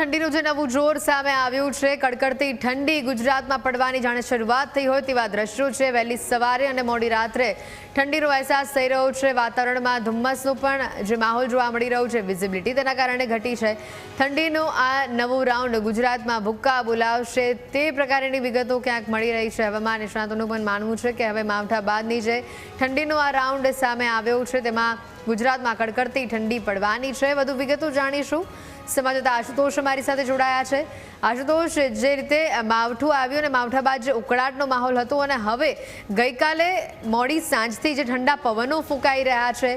ઠંડીનું જે નવું જોર સામે આવ્યું છે, કડકડતી ઠંડી ગુજરાતમાં પડવાની જાણે શરૂઆત થઈ હોય તેવા દ્રશ્યો છે. વહેલી સવારે અને મોડી રાત્રે ઠંડીનો અહેસાસ થઈ રહ્યો છે. વાતાવરણમાં ધુમ્મસનો પણ જે માહોલ જોવા મળી રહ્યો છે વિઝિબિલિટી તેના કારણે ઘટી છે. ઠંડીનું આ નવું રાઉન્ડ ગુજરાતમાં ભૂક્કા બોલાવશે તે પ્રકારની વિગતો ક્યાંક મળી રહી છે. હવામાન નિષ્ણાતોનું પણ માનવું છે કે હવે માવઠા બાદની જે ઠંડીનો આ રાઉન્ડ સામે આવ્યો છે, તેમાં ગુજરાતમાં કડકડતી ઠંડી પડવાની છે. વધુ વિગતો જાણીશું. સમાજતા આશુતોષ અમારી સાથે જોડાયા છે. આશુતોષ, જે રીતે માવઠું આવ્યું અને માવઠા બાદ જે ઉકળાટનો માહોલ હતો અને હવે ગઈકાલે મોડી સાંજથી જે ઠંડા પવનો ફૂંકાઈ રહ્યા છે,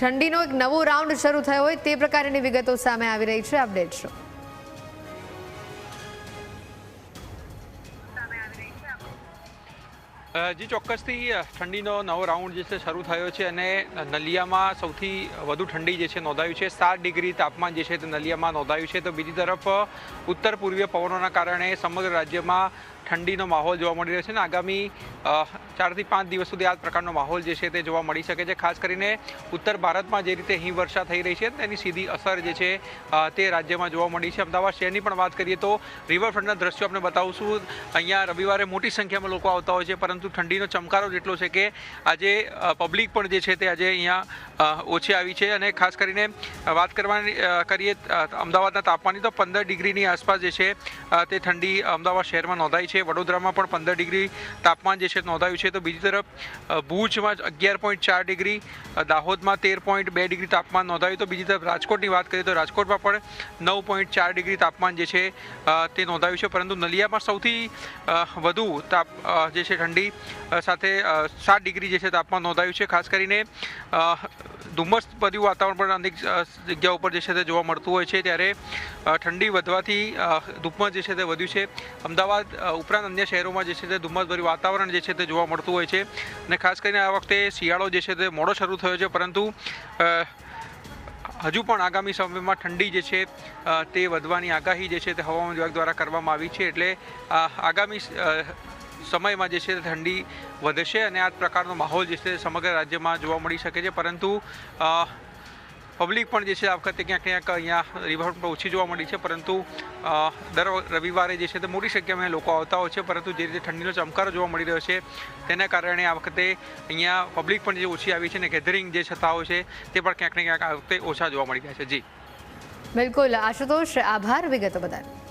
ઠંડીનો એક નવો રાઉન્ડ શરૂ થયો હોય તે પ્રકારની વિગતો સામે આવી રહી છે. Update show? જી, ચોક્કસથી ઠંડીનો નવો રાઉન્ડ જે છે શરૂ થયો છે અને નલિયામાં સૌથી વધુ ઠંડી જે છે નોંધાયું છે, સાત ડિગ્રી તાપમાન જે છે તે નલિયામાં નોંધાયું છે. તો બીજી તરફ, ઉત્તર પૂર્વીય પવનોના કારણે સમગ્ર રાજ્યમાં ઠંડીનો માહોલ જોવા મળી રહ્યો છે અને આગામી ચારથી પાંચ દિવસ સુધી આ પ્રકારનો માહોલ જે છે તે જોવા મળી શકે છે. ખાસ કરીને ઉત્તર ભારતમાં જે રીતે હિમવર્ષા થઈ રહી છે તેની સીધી અસર જે છે તે રાજ્યમાં જોવા મળી છે. અમદાવાદ શહેરની પણ વાત કરીએ તો રિવરફ્રન્ટના દ્રશ્યો આપણે બતાવશું. અહીંયા રવિવારે મોટી સંખ્યામાં લોકો આવતા હોય છે, પરંતુ ઠંડીનો ચમકારો જેટલો છે કે આજે પબ્લિક પણ જે છે તે આજે અહીંયા ઓછી આવી છે. અને ખાસ કરીને વાત કરવાની કરીએ અમદાવાદના તાપમાનની તો પંદર ડિગ્રીની આસપાસ જે છે તે ઠંડી અમદાવાદ શહેરમાં નોંધાઈ છે. વડોદરામાં પણ પંદર ડિગ્રી તાપમાન જે છે નોંધાયું છે. તો બીજી તરફ ભુજમાં અગિયાર પોઈન્ટ ચાર ડિગ્રી દાહોદમાં તેર પોઈન્ટ બે ડિગ્રી તાપમાન નોંધાયું. તો બીજી તરફ, રાજકોટની વાત કરીએ તો રાજકોટમાં પણ નવ પોઈન્ટ ચાર ડિગ્રી તાપમાન જે છે તે નોંધાયું છે. પરંતુ નલિયામાં સૌથી વધુ તાપ જે છે ઠંડી સાથે સાત ડિગ્રી જે છે તાપમાન નોંધાયું છે. ખાસ કરીને ધુમ્મસ બધું વાતાવરણ પણ અનેક જગ્યા ઉપર જે છે તે જોવા મળતું હોય છે. ત્યારે ઠંડી વધવાથી ધુમ્મસ જે છે તે વધ્યું છે. અમદાવાદ ઉપરાંત અન્ય શહેરોમાં જે છે તે ધુમ્મસભર્યું વાતાવરણ જે છે તે જોવા મળતું હોય છે. અને ખાસ કરીને આ વખતે શિયાળો જે છે તે મોડો શરૂ થયો છે, પરંતુ હજુ પણ આગામી સમયમાં ઠંડી જે છે તે વધવાની આગાહી જે છે તે હવામાન વિભાગ દ્વારા કરવામાં આવી છે. એટલે આગામી સમયમાં જે છે તે ઠંડી વધશે અને આ પ્રકારનો માહોલ જે છે સમગ્ર રાજ્યમાં જોવા મળી શકે છે. પરંતુ પબ્લિક પણ જે છે આ વખતે ક્યાંક ક્યાંક અહીંયા રિવરફ્રન્ટ પર ઓછી જોવા મળી છે, પરંતુ દર રવિવારે જે છે તે મોટી સંખ્યામાં લોકો આવતા હોય છે, પરંતુ જે રીતે ઠંડીનો ચમકારો જોવા મળી રહ્યો છે, તેના કારણે આ વખતે અહીંયા પબ્લિક પણ જે ઓછી આવી છે ને ગેધરિંગ જે થતા હોય છે, તે પણ ક્યાંક ને ક્યાંક આ વખતે ઓછા જોવા મળી રહ્યા છે. જી. બિલકુલ. આશુતોષ, આભાર. વિગતો બદલ